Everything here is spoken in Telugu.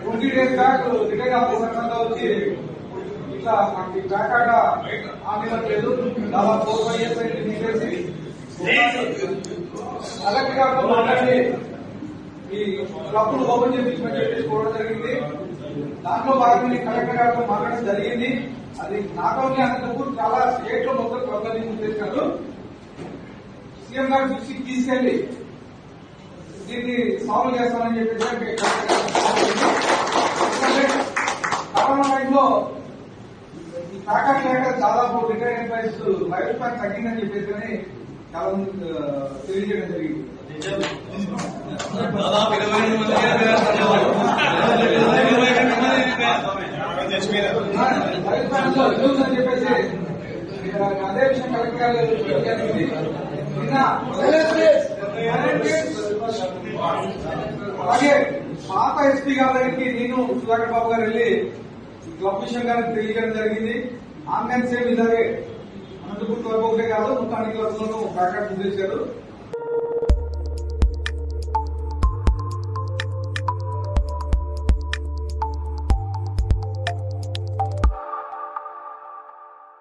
ట్వంటీ డేస్ బ్యాక్ వచ్చి ఇట్లా దాదాపు ఫోర్ ఫైవ్ ఇయర్స్ అయితే తీసేసి. కలెక్టర్ గారితో మాట్లాడి ఈ క్లబ్లు ఓపెన్ చేయించమని చెప్పేసి కోరడం జరిగింది. దాంట్లో భాగంగా కలెక్టర్ గారితో మాట్లాడడం జరిగింది. అది నాట్ ఓన్లీ అనంతపూర్ చాలా స్టేట్లో మొత్తం క్లబ్లని చేశారు సీఎం గారు తీసుకెళ్ళి దీన్ని సాల్వ్ చేస్తామని చెప్పేసి టైంలో ఈ ప్యాకెట్ లేక దాదాపు రిటైర్డ్ ఎంప్లాయీస్ లైఫ్ స్పాన్ తగ్గిందని చెప్పేసి చాలా మంది తెలియజేయడం జరిగింది. చెప్పేసి అదే విషయం కలెక్టర్ అలాగే పాత ఎస్పీ గారి దగ్గరికి నేను సుధాకర్ బాబు గారు వెళ్ళి క్లబ్ విషయం గారికి తెలియడం జరిగింది. ఆన్లైన్ సేమ్ ఇలాగే అనంతపూర్ క్లబ్ ఒకటే కాదు మొత్తం అన్ని క్లబ్లను ప్యాకెట్ చేశారు.